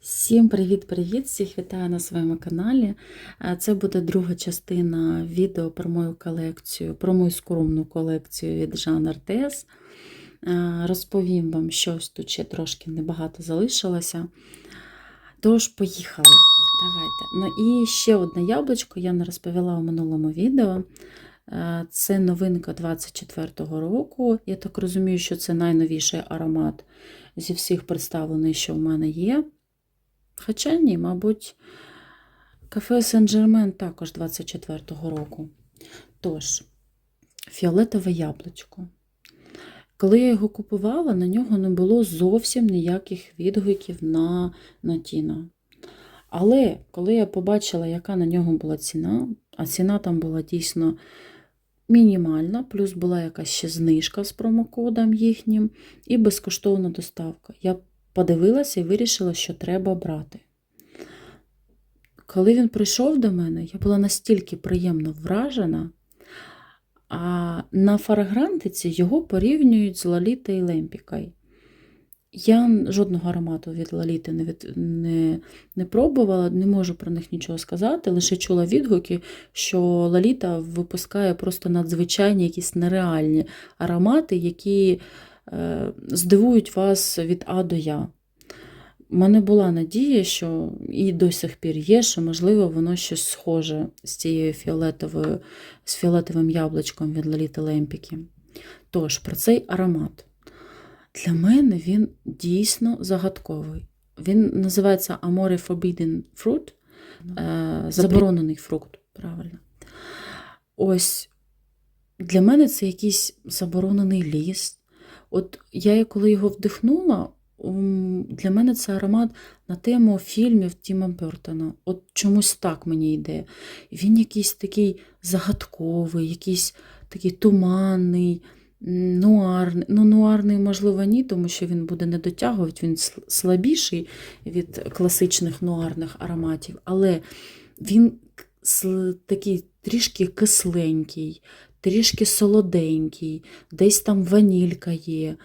Всім привіт-привіт! Всіх вітаю на своєму каналі. Е, Це буде друга частина відео про мою колекцію, про мою скромну колекцію від Жан Артес. Розповім вам, щось тут ще трошки небагато залишилося. Тож, поїхали. Давайте. Ну і ще одне яблучко я не розповіла у минулому відео. Е, Це новинка 24-го року. Я так розумію, що це найновіший аромат зі всіх представлених, що в мене є. Хоча ні, мабуть, кафе Сен-Жермен також 24-го року. Тож, фіолетове яблучко. Коли я його купувала, на нього не було зовсім ніяких відгуків на, на Тіно. Але коли я побачила, яка на нього була ціна, а ціна там була дійсно мінімальна, плюс була якась ще знижка з промокодом їхнім, і безкоштовна доставка. Я подивилася і вирішила, що треба брати. Коли він прийшов до мене, я була настільки приємно вражена, а на фарагрантиці його порівнюють з Лоліта і Лемпікой. Я жодного аромату від Лоліти не, від, не, не пробувала, не можу про них нічого сказати, лише чула відгуки, що Лоліта випускає просто надзвичайні якісь нереальні аромати, які здивують вас від А до Я. У мене була надія, що і до сих пір є, що, можливо, воно щось схоже з цією фіолетовою, з фіолетовим яблучком від Лоліти Лемпіки. Тож, про цей аромат. Для мене він дійсно загадковий. Він називається Amore Forbidden Fruit, е, заборонений фрукт, правильно. Ось для мене це якийсь заборонений ліс. От я коли його вдихнула, для мене це аромат на тему фільмів Тіма Бертона. От чомусь так мені йде. Він якийсь такий загадковий, якийсь такий туманний, нуарний. Ну, нуарний, можливо, ні, тому що він буде не дотягувати, він слабіший від класичних нуарних ароматів, але він такий трішки кисленький, трішки солоденький, десь там ванілька є.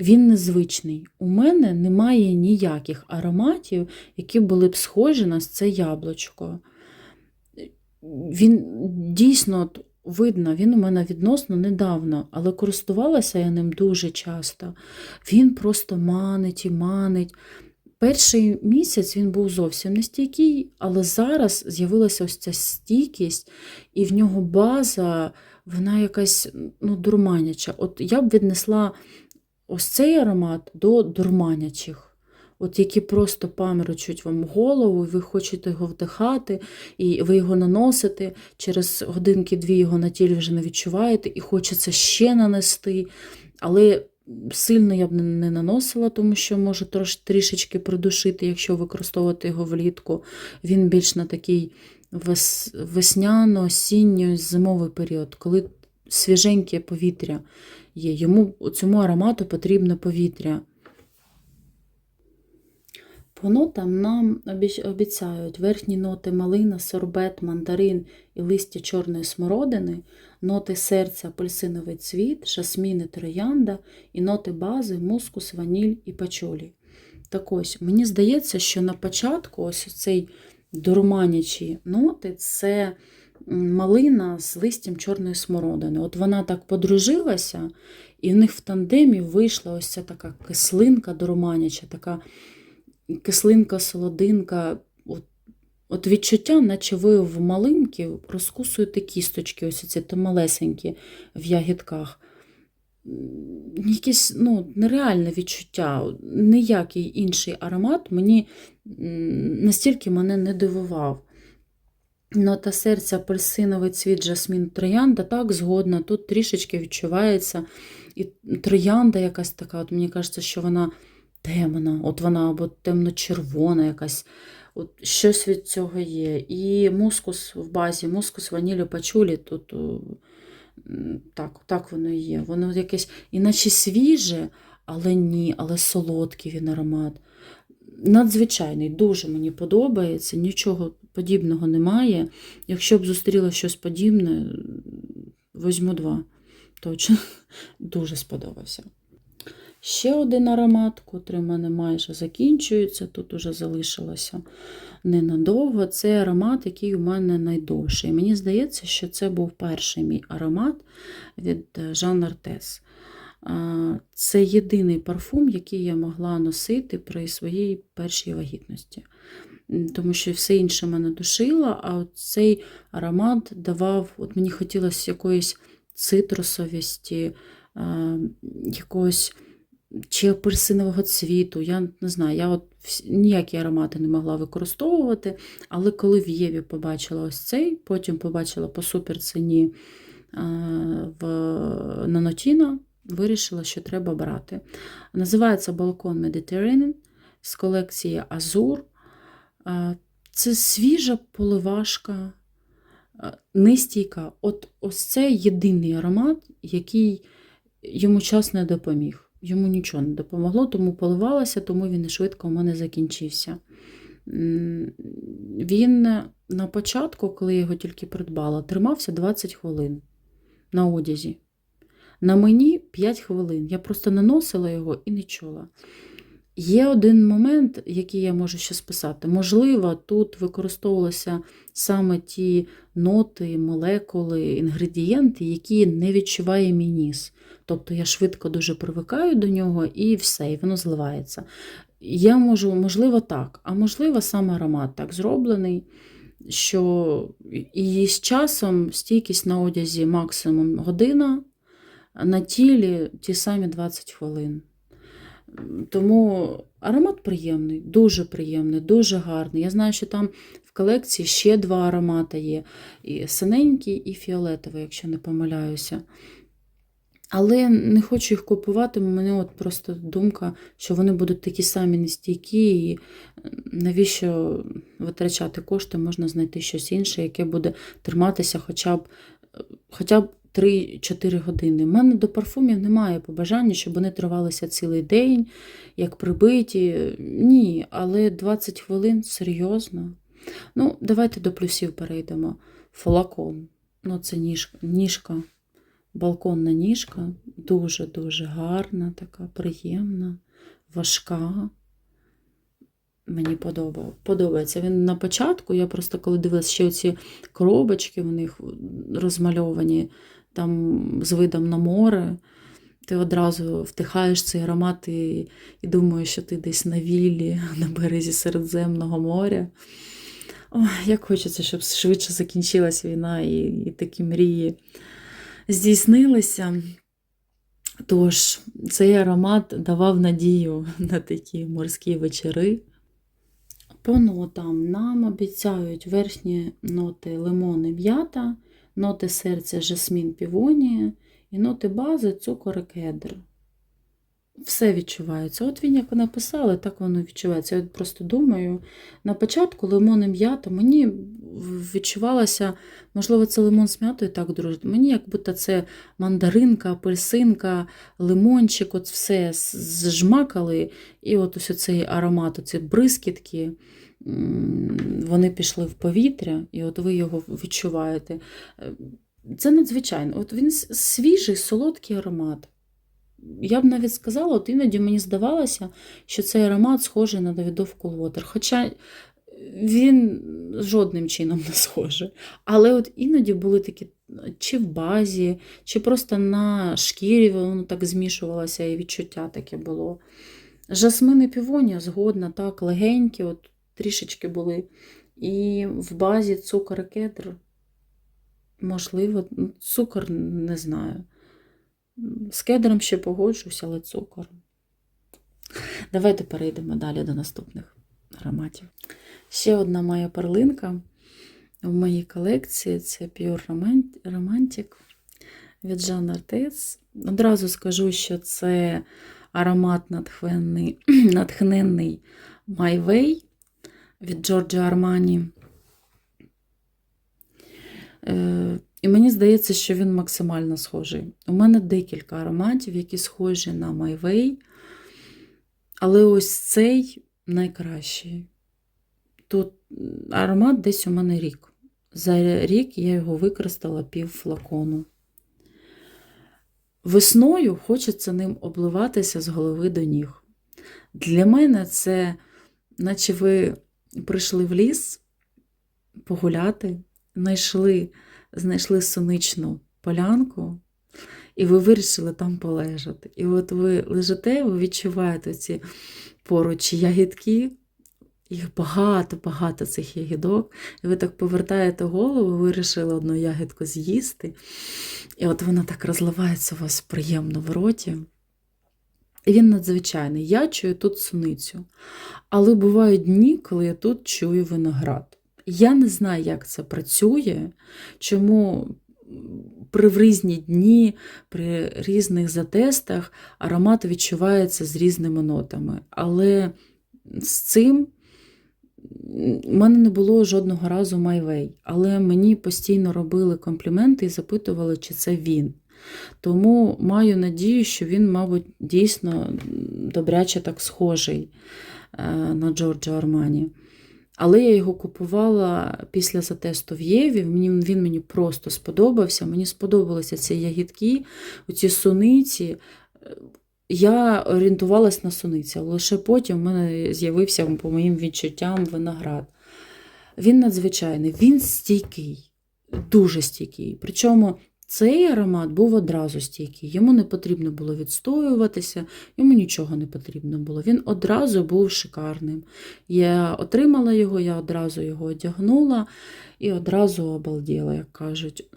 Він незвичний. У мене немає ніяких ароматів, які були б схожі на це яблучко. Він дійсно видно, він у мене відносно недавно, але користувалася я ним дуже часто. Він просто манить і манить. Перший місяць він був зовсім не стійкий, але зараз з'явилася ось ця стійкість, і в нього база, вона якась ну, дурманяча. От я б віднесла ось цей аромат до дурманячих. От які просто пам'ятають вам голову, і ви хочете його вдихати, і ви його наносите, через годинки-дві його на тілі вже не відчуваєте, і хочеться ще нанести. Але сильно я б не- наносила, тому що може трішечки придушити, якщо використовувати його влітку. Він більш на такий весняно-осінньо зимовий період, коли свіженьке повітря є. Йому цьому аромату потрібно повітря. По нотам нам обіцяють верхні ноти малина, сорбет, мандарин і листя чорної смородини, ноти серця, апельсиновий цвіт, жасміни, троянда і ноти бази, мускус, ваніль і пачолі. Так ось, мені здається, що на початку ось цей дурманячі ноти це малина з листям чорної смородини. От вона так подружилася, і в них в тандемі вийшла ось ця така кислинка дурманяча, така кислинка, солодинка. От, відчуття, наче ви в малинки розкусуєте кісточки, ось ці малесенькі в ягідках. Якесь ну, нереальне відчуття. Ніякий інший аромат мені настільки мене не дивував. Нота серця, апельсиновий цвіт, жасмін, троянда, так, згодна. Тут трішечки відчувається. І троянда якась така, от мені кажеться, що вона темна, от вона або темно-червона якась. От щось від цього є. І мускус в базі, мускус, ванілю, пачулі, тут так, так воно і є. Воно якесь, іначе свіже, але ні, але солодкий він аромат. Надзвичайний, дуже мені подобається, нічого подібного немає. Якщо б зустріла щось подібне, візьму два. Точно, дуже сподобався. ще один аромат, котрий в мене майже закінчується. Тут уже залишилося ненадовго. Це аромат, який у мене найдовший. Мені здається, що це був перший мій аромат від Jean Artes. А, Це єдиний парфум, який я могла носити при своїй першій вагітності. Тому що все інше мене душило, а цей аромат давав, от мені хотілося якоїсь цитрусовісті, якогось чи апельсинового цвіту. Я не знаю, я от ніякі аромати не могла використовувати, але коли в Єві побачила ось цей, потім побачила по суперціні а, в Нанотіна, вирішила, що треба брати. Називається Балкон Mediterranean з колекції Азур. Це свіжа поливашка, а, нестійка. От ось це єдиний аромат, який йому час не допоміг. Йому нічого не допомогло, тому поливалася, тому він і швидко у мене закінчився. Він на початку, коли я його тільки придбала, тримався 20 хвилин на одязі. На мені 5 хвилин. Я просто наносила його і не чула. Є один момент, який я можу ще списати. Можливо, тут використовувалися саме ті ноти, молекули, інгредієнти, які не відчуває мій ніс. Тобто я швидко дуже привикаю до нього і все, і воно зливається. Я можу, можливо, так, а можливо, саме аромат так зроблений, що і з часом стійкість на одязі максимум година, на тілі ті самі 20 хвилин. Тому аромат приємний, дуже приємний, дуже гарний. Я знаю, що там в колекції ще два аромати є: і синенький, і фіолетовий, якщо не помиляюся. Але не хочу їх купувати, у мене от просто думка, що вони будуть такі самі нестійкі, і навіщо витрачати кошти, можна знайти щось інше, яке буде триматися хоча б, хоча б 3-4 години. У мене до парфумів немає побажання, щоб вони тривалися цілий день, як прибиті. Ні, але 20 хвилин серйозно. Ну, давайте до плюсів перейдемо. Флакон. Ну, це ніжка. ніжка. Балконна ніжка дуже-дуже гарна, така приємна, важка. Мені подобав- подобається. Він на початку, я просто коли дивилася ще ці коробочки, в них розмальовані там з видом на море, ти одразу втихаєш цей аромат і, і думаєш, що ти десь на віллі, на березі Середземного моря. Ой, як хочеться, щоб швидше закінчилась війна і, і такі мрії здійснилися. Тож, цей аромат давав надію на такі морські вечори. По нотам нам обіцяють верхні ноти лимон і м'ята, ноти серця жасмін півонія і ноти бази цукор кедр. Все відчувається. От він як написали, так воно відчувається. Я просто думаю, на початку лимон і м'ята мені відчувалося, можливо, це лимон з м'ятою так дружить. Мені як будто це мандаринка, апельсинка, лимончик, от все зжмакали, і от ось цей аромат, оці бризкітки, вони пішли в повітря, і от ви його відчуваєте. Е, Це надзвичайно. От він свіжий, солодкий аромат. Я б навіть сказала, от іноді мені здавалося, що цей аромат схожий на Давідов Колвотер. Хоча він жодним чином не схожий. Але от іноді були такі, чи в базі, чи просто на шкірі воно так змішувалося, і відчуття таке було. Жасмин і півонія згодна, так, легенькі, от трішечки були. І в базі цукор і кедр. Можливо, цукор не знаю. З кедром ще погоджуюся, але цукор. Давайте перейдемо далі до наступних ароматів. Ще одна моя перлинка в моїй колекції це Pure Romantic від Jean Artes. Одразу скажу, що це аромат натхненний, натхненний My Way від Giorgio Armani. І мені здається, що він максимально схожий. У мене декілька ароматів, які схожі на Way, але ось цей найкращий. Тут аромат десь у мене рік. За рік я його використала пів флакону. весною хочеться ним обливатися з голови до ніг. Для мене це, наче ви прийшли в ліс погуляти, знайшли, знайшли сонячну полянку, і ви вирішили там полежати. І от ви лежите, ви відчуваєте ці поруч ягідки, їх багато-багато цих ягідок. І ви так повертаєте голову, вирішили одну ягідку з'їсти. І от вона так розливається у вас приємно в роті. І Він надзвичайний. Я чую тут суницю. Але бувають дні, коли я тут чую виноград. Я не знаю, як це працює, чому при різні дні, при різних затестах аромат відчувається з різними нотами. Але з цим в мене не було жодного разу майвей, але мені постійно робили компліменти і запитували, чи це він. Тому маю надію, що він, мабуть, дійсно добряче так схожий е, на Джорджо Армані. Але я його купувала після затесту в Єві. Він мені просто сподобався. Мені сподобалися ці ягідки, оці суниці. Я орієнтувалась на суниці, лише потім в мене з'явився, по моїм відчуттям, виноград. Він надзвичайний, він стійкий, дуже стійкий. Причому цей аромат був одразу стійкий. Йому не потрібно було відстоюватися, йому нічого не потрібно було. Він одразу був шикарним. Я отримала його, я одразу його одягнула і одразу обалділа, як кажуть.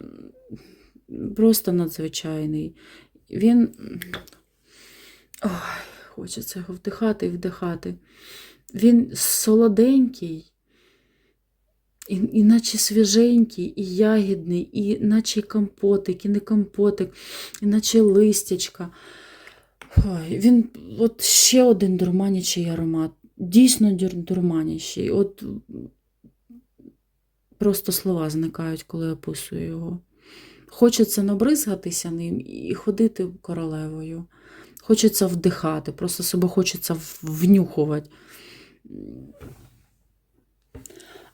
Просто надзвичайний. Він. Ой, хочеться його вдихати і вдихати. Він солоденький, і, і наче свіженький, і ягідний, і наче компотик, і не компотик, і наче листячка. Ой, Він от ще один дурманячий аромат. Дійсно дурманячий. От просто слова зникають, коли описую його. Хочеться набризгатися ним і ходити королевою. Хочеться вдихати, просто себе хочеться внюхувати.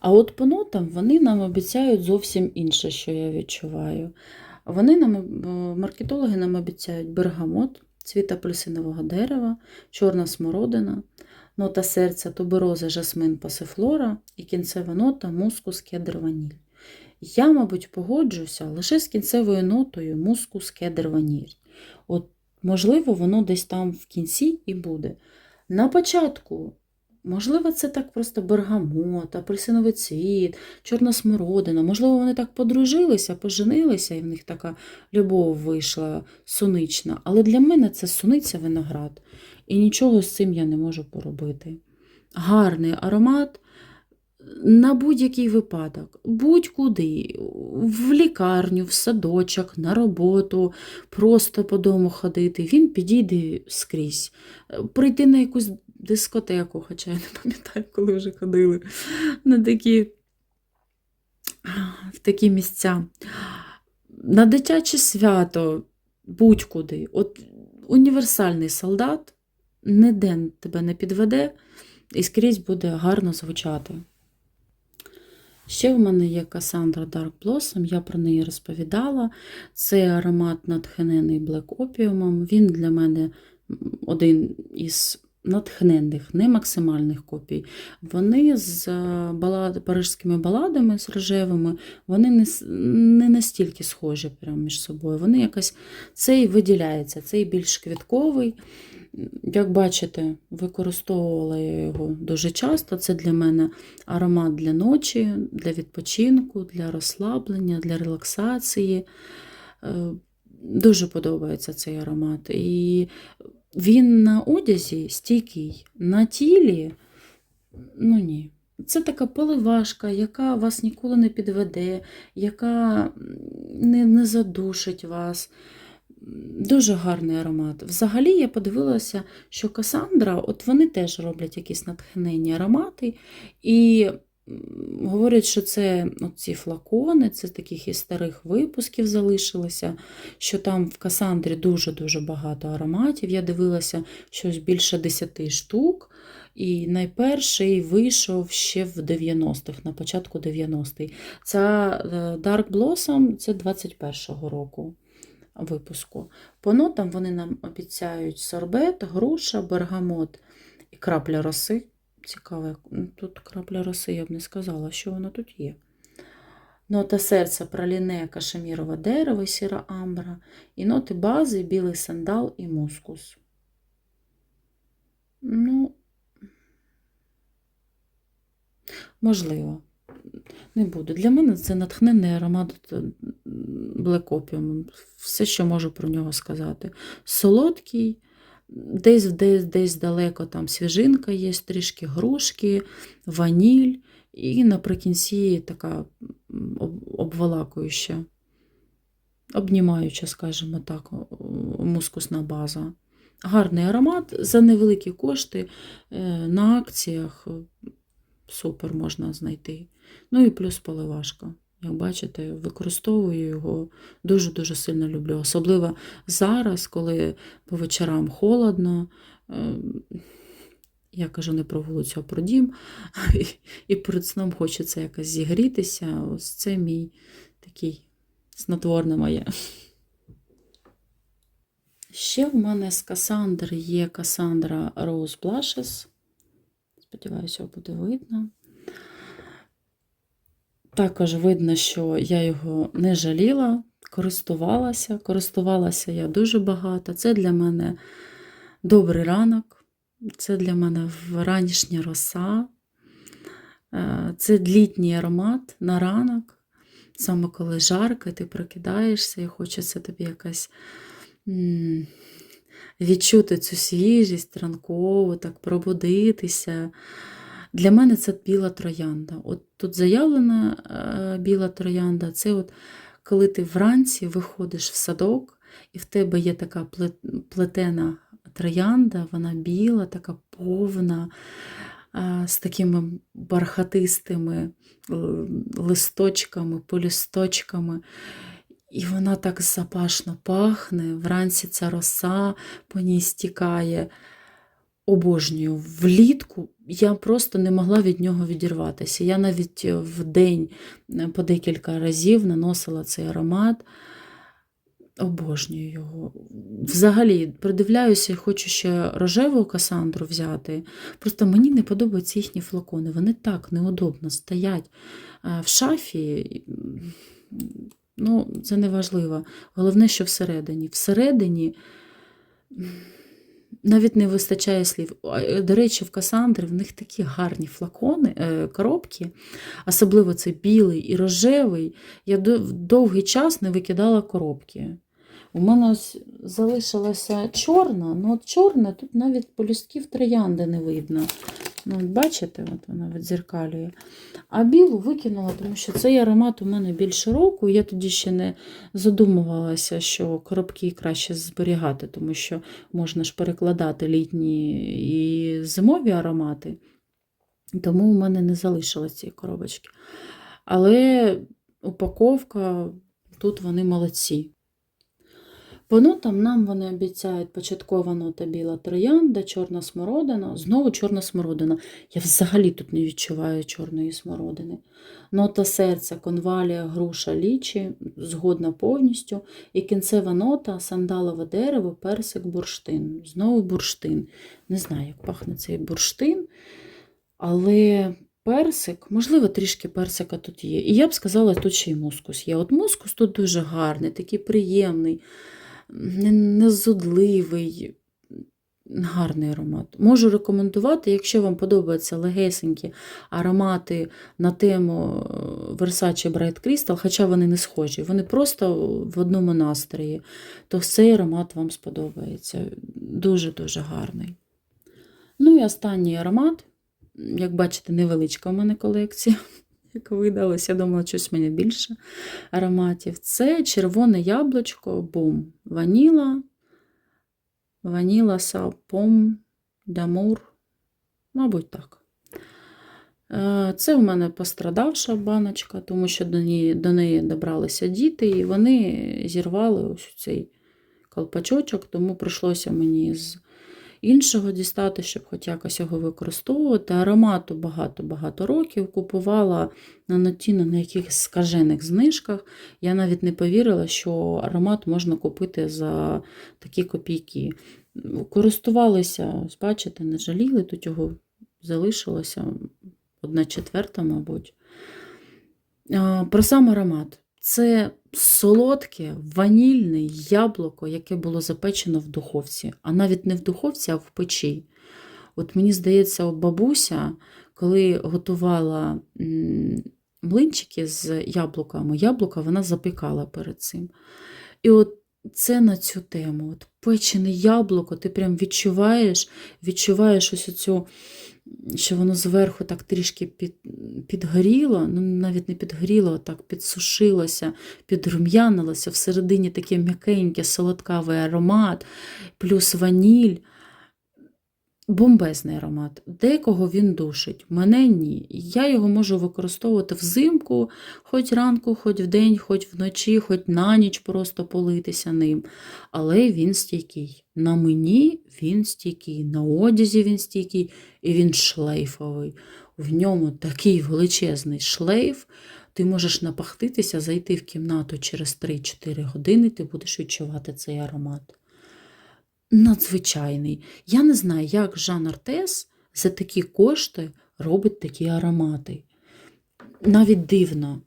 А от по нотам вони нам обіцяють зовсім інше, що я відчуваю. Вони нам, маркетологи нам обіцяють бергамот, цвіт апельсинового дерева, чорна смородина, нота серця, тубероза, жасмин, пасифлора і кінцева нота мускус, кедр, ваніль. Я, мабуть, погоджуся лише з кінцевою нотою мускус, кедр, ваніль. От, можливо, воно десь там в кінці і буде. На початку Можливо, це так просто бергамот, апельсиновий цвіт, чорна смородина. Можливо, вони так подружилися, поженилися, і в них така любов вийшла сунична. Але для мене це суниця виноград. І нічого з цим я не можу поробити. Гарний аромат на будь-який випадок, будь-куди, в лікарню, в садочок, на роботу, просто по дому ходити, він підійде скрізь. Прийти на якусь дискотеку, хоча я не пам'ятаю, коли вже ходили на такі, в такі місця. На дитяче свято будь-куди. От Універсальний солдат ніде тебе не підведе і скрізь буде гарно звучати. Ще в мене є Cassandra Dark Blossom, я про неї розповідала. Це аромат натхнений Black Opium. Він для мене один із натхненних, не максимальних копій. Вони з балад, парижськими баладами, з рожевими, вони не не настільки схожі прямо між собою. Вони якось цей виділяється, цей більш квітковий. Як бачите, використовувала я його дуже часто. Це для мене аромат для ночі, для відпочинку, для розслаблення, для релаксації. Е, дуже подобається цей аромат. І він на одязі стійкий, на тілі, ну ні. Це така поливашка, яка вас ніколи не підведе, яка не, не задушить вас. Дуже гарний аромат. Взагалі, я подивилася, що Касандра, от вони теж роблять якісь натхненні аромати. І Говорять, що це ці флакони, це таких із старих випусків залишилося, що там в Касандрі дуже-дуже багато ароматів. Я дивилася щось більше 10 штук. І найперший вийшов ще в 90-х, на початку 90-х. Ця е, Dark Blossom це 21-го року. випуску. По нотам вони нам обіцяють сорбет, груша, бергамот і крапля роси. Цікаво, як- ну, тут крапля роси, я б не сказала, що воно тут є. Нота серця праліне, кашемірове дерево, сіра амбра. І ноти бази білий сандал і мускус. Ну, можливо. Не буду. Для мене це натхненний аромат Opium. Все, що можу про нього сказати. Солодкий, десь, десь, десь далеко там свіжинка є, трішки грушки, ваніль, і наприкінці така обволакуюча, обнімаюча, скажімо так, мускусна база. Гарний аромат за невеликі кошти е, на акціях. е, Супер можна знайти. Ну і плюс поливашка. Як бачите, використовую його дуже-дуже сильно люблю. Особливо зараз, коли по вечорам холодно. е, Я кажу не про вулицю, а про дім. І перед сном хочеться якось зігрітися. Ось це мій такий снотворне моє. Ще в мене з Касандр є Касандра Rose Blushes. Сподіваюся, буде видно. Також видно, що я його не жаліла, користувалася. Користувалася я дуже багато. Це для мене добрий ранок, це для мене ранішня роса, Е, це літній аромат на ранок. Саме коли жарко, ти прокидаєшся і хочеться тобі якась відчути цю свіжість ранкову, так пробудитися. Для мене це біла троянда. От тут заявлена е, біла троянда, це от коли ти вранці виходиш в садок, і в тебе є така плетена троянда, вона біла, така повна, е, з такими бархатистими е, листочками, полісточками. І вона так запашно пахне. Вранці ця роса по ній стікає. Обожнюю. Влітку я просто не могла від нього відірватися. Я навіть в день е, по декілька разів наносила цей аромат. Обожнюю його. Взагалі, придивляюся і хочу ще рожеву касандру взяти. Просто мені не подобаються їхні флакони. Вони так неудобно стоять е, в шафі. Ну, це не важливо. Головне, що всередині. Всередині навіть не вистачає слів. Е, До речі, в Касандри в них такі гарні флакони, е, коробки, особливо це білий і рожевий. Я до- довгий час не викидала коробки. У мене ось залишилася чорна, ну от чорна, тут навіть полюстків троянди не видно. Ну, бачите, от вона відзеркалює. А білу викинула, тому що цей аромат у мене більше року. Я тоді ще не задумувалася, що коробки краще зберігати, тому що можна ж перекладати літні і зимові аромати. Тому у мене не залишилось цієї коробочки. Але упаковка, тут вони молодці. По нотам нам вони обіцяють початкова нота біла троянда, чорна смородина, знову чорна смородина. Я взагалі тут не відчуваю чорної смородини. Нота серця, конвалія, груша, лічі, згодна повністю. І кінцева нота сандалове дерево, персик, бурштин. Знову бурштин. Не знаю, як пахне цей бурштин, але персик, можливо, трішки персика тут є. І я б сказала, тут ще й мускус є. От мускус тут дуже гарний, такий приємний незудливий, гарний аромат. Можу рекомендувати, якщо вам подобаються легесенькі аромати на тему е, Versace Bright Crystal, хоча вони не схожі, вони просто в одному настрої, то цей аромат вам сподобається. Дуже-дуже гарний. Ну і останній аромат. Як бачите, невеличка у мене колекція. Як видалось, я думала, щось в мене більше ароматів. Це червоне яблучко, бум. Ваніла, ваніла сапом, дамур. Мабуть, так. Е, Це у мене пострадавша баночка, тому що до неї, до неї добралися діти, і вони зірвали ось цей колпачочок, тому прийшлося мені з іншого дістати, щоб хоч якось його використовувати. Аромату багато-багато років. Купувала на Нотіно на якихось скажених знижках. Я навіть не повірила, що аромат можна купити за такі копійки. Користувалися, бачите, не жаліли, тут його залишилося одна четверта, мабуть. Про сам аромат. Це солодке, ванільне яблуко, яке було запечено в духовці, а навіть не в духовці, а в печі. От мені здається, бабуся, коли готувала млинчики з яблуками, яблука вона запікала перед цим. І от це на цю тему. От печене яблуко, ти прям відчуваєш, відчуваєш ось оцю, що воно зверху так трішки під, підгоріло, ну навіть не підгоріло, так підсушилося, підрум'янилося, всередині такий м'якенький, солодкавий аромат, плюс ваніль. Бомбезний аромат. Декого він душить, мене ні. Я його можу використовувати взимку, хоч ранку, хоч вдень, хоч вночі, хоч на ніч просто политися ним. Але він стійкий. На мені він стійкий, на одязі він стійкий, і він шлейфовий. В ньому такий величезний шлейф. Ти можеш напахтитися, зайти в кімнату через 3-4 години, ти будеш відчувати цей аромат надзвичайний. Я не знаю, як Жан Артес за такі кошти робить такі аромати. Навіть дивно.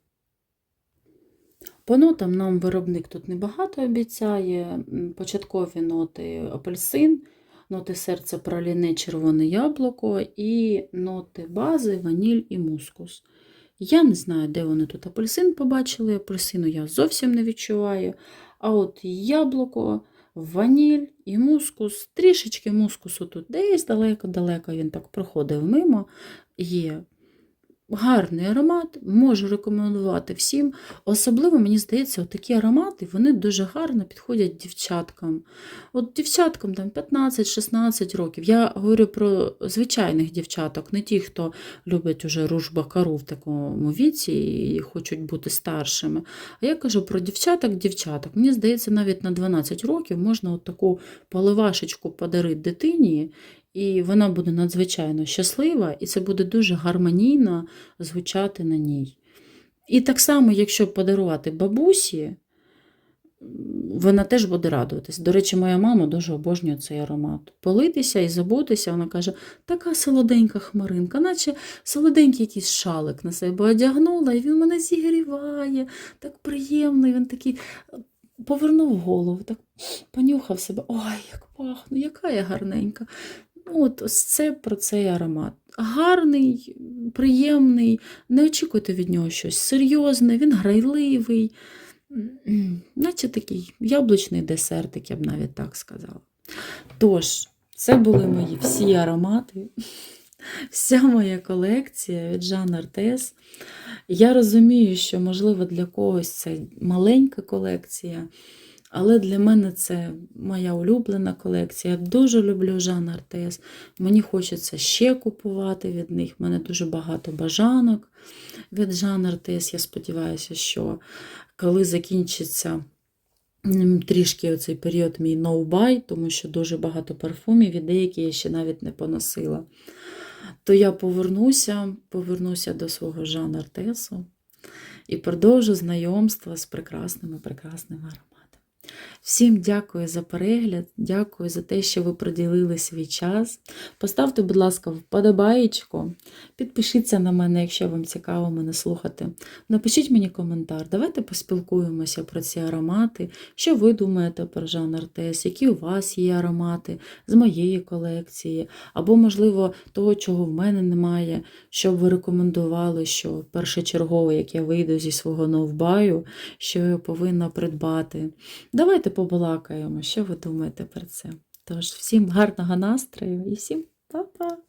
По нотам нам виробник тут небагато обіцяє. Початкові ноти апельсин, ноти серця праліне червоне яблуко і ноти бази, ваніль і мускус. Я не знаю, де вони тут апельсин побачили. Апельсину я зовсім не відчуваю. А от яблуко, ваніль і мускус. Трішечки мускусу тут десь далеко-далеко він так проходив мимо. Є гарний аромат, можу рекомендувати всім. Особливо, мені здається, такі аромати вони дуже гарно підходять дівчаткам. От дівчаткам там 15-16 років. Я говорю про звичайних дівчаток, не ті, хто любить уже ружбакару в такому віці і хочуть бути старшими. А я кажу про дівчаток-дівчаток. Мені здається, навіть на 12 років можна от таку поливашечку подарити дитині, і вона буде надзвичайно щаслива, і це буде дуже гармонійно звучати на ній. І так само, якщо подарувати бабусі, вона теж буде радуватись. До речі, моя мама дуже обожнює цей аромат. Политися і забутися, вона каже, така солоденька хмаринка, наче солоденький якийсь шалик на себе одягнула, і він мене зігріває, так приємно, він такий повернув голову, так понюхав себе. Ой, як пахну, яка я гарненька. Ну, От ось це про цей аромат. Гарний, приємний, не очікуйте від нього щось серйозне, він грайливий, наче такий яблучний десертик, я б навіть так сказала. Тож, це були мої всі аромати, вся моя колекція від Жан Артес. Я розумію, що, можливо, для когось це маленька колекція. Але для мене це моя улюблена колекція. Я дуже люблю Жан Артес. Мені хочеться ще купувати від них. У мене дуже багато бажанок від Жан Артес. Я сподіваюся, що коли закінчиться трішки оцей період мій no-buy, тому що дуже багато парфумів і деякі я ще навіть не поносила, то я повернуся, повернуся до свого Жан Артесу і продовжу знайомство з прекрасними, прекрасними ароматами. Всім дякую за перегляд, дякую за те, що ви приділили свій час. Поставте, будь ласка, вподобаєчку, підпишіться на мене, якщо вам цікаво мене слухати. Напишіть мені коментар, давайте поспілкуємося про ці аромати, що ви думаєте про Жан Артес, які у вас є аромати з моєї колекції, або, можливо, того, чого в мене немає, що б ви рекомендували, що першочергово, як я вийду зі свого новбаю, що я повинна придбати. Давайте побалакаємо, що ви думаєте про це. Тож, всім гарного настрою і всім па-па!